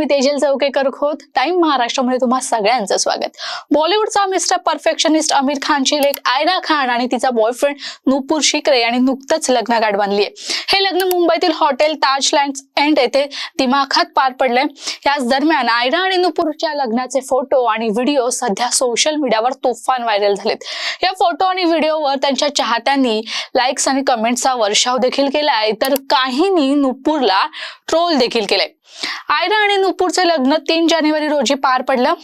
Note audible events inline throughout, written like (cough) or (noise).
Tejal Chaukekar Khot time महाराष्ट्रामध्ये तुम्हा सगळ्यांचं स्वागत. बॉलिवूडचा मिस्टर परफेक्शनिस्ट आमिर खानची लेख आयरा खान आणि तिचा बॉयफ्रेंड नुपूर शिकरे यांनी नुकतंच लग्नगाठ बांधली आहे हे लग्न मुंबईतील हॉटेल ताज लँड एंड येथे दिमाखात पार पडलंय. याच दरम्यान आयरा आणि नुपूरच्या लग्नाचे फोटो आणि व्हिडिओ सध्या सोशल मीडियावर तुफान व्हायरल झालेत. या फोटो आणि व्हिडिओवर त्यांच्या चाहत्यांनी लाईक्स आणि कमेंट्सचा वर्षाव देखील केलाय. तर काहींनी नुपूरला ट्रोल देखील केलाय. आयरा आणि नुपूरचं लग्न तीन जानेवारी रोजी पार पडलं.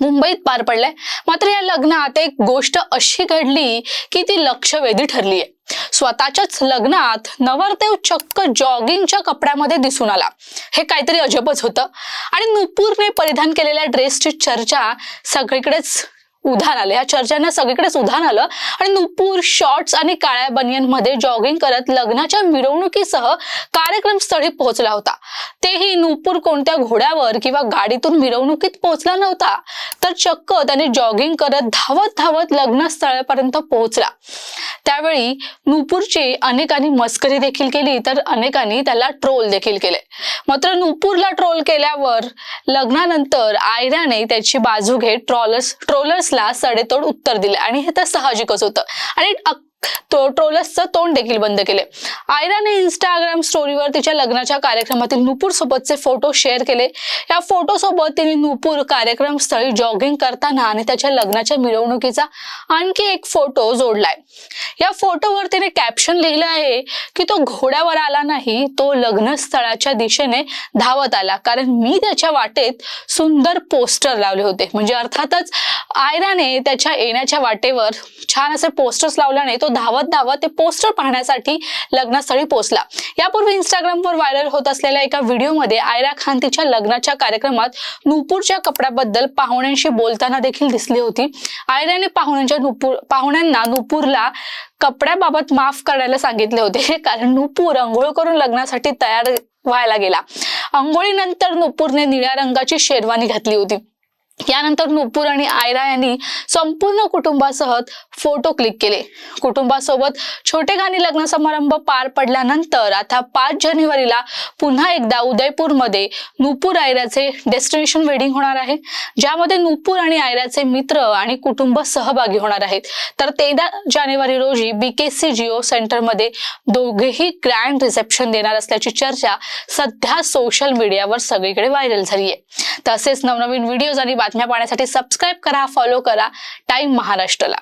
मुंबईत पार पडलंय. मात्र या लग्नात एक गोष्ट अशी घडली की ती लक्षवेधी ठरली आहे स्वतःच्याच लग्नात नवरदेव चक्क जॉगिंगच्या कपड्यामध्ये दिसून आला. हे काहीतरी अजबच होतं. आणि नुपूरने परिधान केलेल्या ड्रेसची चर्चा सगळीकडेच उधाण आलं. या चर्चांना सगळीकडेच उधाण आलं. आणि नुपूर शॉर्ट्स आणि काळ्या बनियनमध्ये जॉगिंग करत लग्नाच्या मिरवणुकीसह कार्यक्रम स्थळी पोहोचला होता. तेही नुपूर कोणत्या घोड्यावर किंवा गाडीतून मिरवणुकीत पोहोचला नव्हता तर चक्क त्याने जॉगिंग करत धावत धावत लग्नस्थळापर्यंत पोहोचला. त्यावेळी नुपूरची अनेकांनी मस्करी देखील केली तर अनेकांनी त्याला ट्रोल देखील केले. मात्र नुपूरला ट्रोल केल्यावर लग्नानंतर आयराने त्याची बाजू घेत ट्रॉलर्स ट्रोलर्स ट्रोलर्सला सडेतोड उत्तर दिले आणि हे तर साहजिकच होतं. आणि तो ट्रोलसचं तोंड देखील बंद केले. आयराने इंस्टाग्राम स्टोरीवर तिच्या लग्नाच्या कार्यक्रमातील नुपूर सोबतचे फोटो शेअर केले. या फोटो सोबत तिने नुपूर कार्यक्रम स्थळी जॉगिंग करताना आणि त्याच्या लग्नाच्या मिरवणुकीचा आणखी एक फोटो जोडलाय. या फोटोवर तिने कॅप्शन लिहिलं आहे की तो घोड्यावर आला नाही तो लग्नस्थळाच्या दिशेने धावत आला. कारण मी त्याच्या वाटेत सुंदर पोस्टर लावले होते. म्हणजे अर्थातच आयराने त्याच्या येण्याच्या वाटेवर छान असे पोस्टर्स लावल्याने तो धावत धावत ते पोस्टर पाहण्यासाठी लग्नस्थळी पोहोचला. यापूर्वी इंस्टाग्रामवर व्हायरल होत असलेल्या एका व्हिडिओमध्ये आयरा खान तिच्या लग्नाच्या कार्यक्रमात नुपूरच्या कपड्याबद्दल पाहुण्यांशी बोलताना देखील दिसली होती. आयराने पाहुण्यांच्या नुपूर पाहुण्यांना नुपूरला कपड्याबाबत माफ करायला सांगितले होते. (laughs) कारण नुपूर अंघोळ करून लग्नासाठी तयार व्हायला गेला. अंघोळीनंतर नुपूरने निळ्या रंगाची शेरवानी घातली होती. यानंतर नुपूर आणि आयरा यांनी संपूर्ण कुटुंबासह फोटो क्लिक केले. कुटुंबासोबत छोटे गाणी लग्न समारंभ पार पडल्यानंतर आता पाच जानेवारीला पुन्हा एकदा उदयपूरमध्ये नुपूर आयराचे डेस्टिनेशन वेडिंग होणार आहे. ज्यामध्ये नुपूर आणि आयराचे मित्र आणि कुटुंब सहभागी होणार आहेत. तर तेरा जानेवारी रोजी बीकेसी जिओ सेंटरमध्ये दोघेही ग्रँड रिसेप्शन देणार असल्याची चर्चा सध्या सोशल मीडियावर सगळीकडे व्हायरल झाली आहे तसेच नवनवीन व्हिडिओज आणि बातम्या पाहण्यासाठी सबस्क्राईब करा फॉलो करा. टाईम महाराष्ट्रला.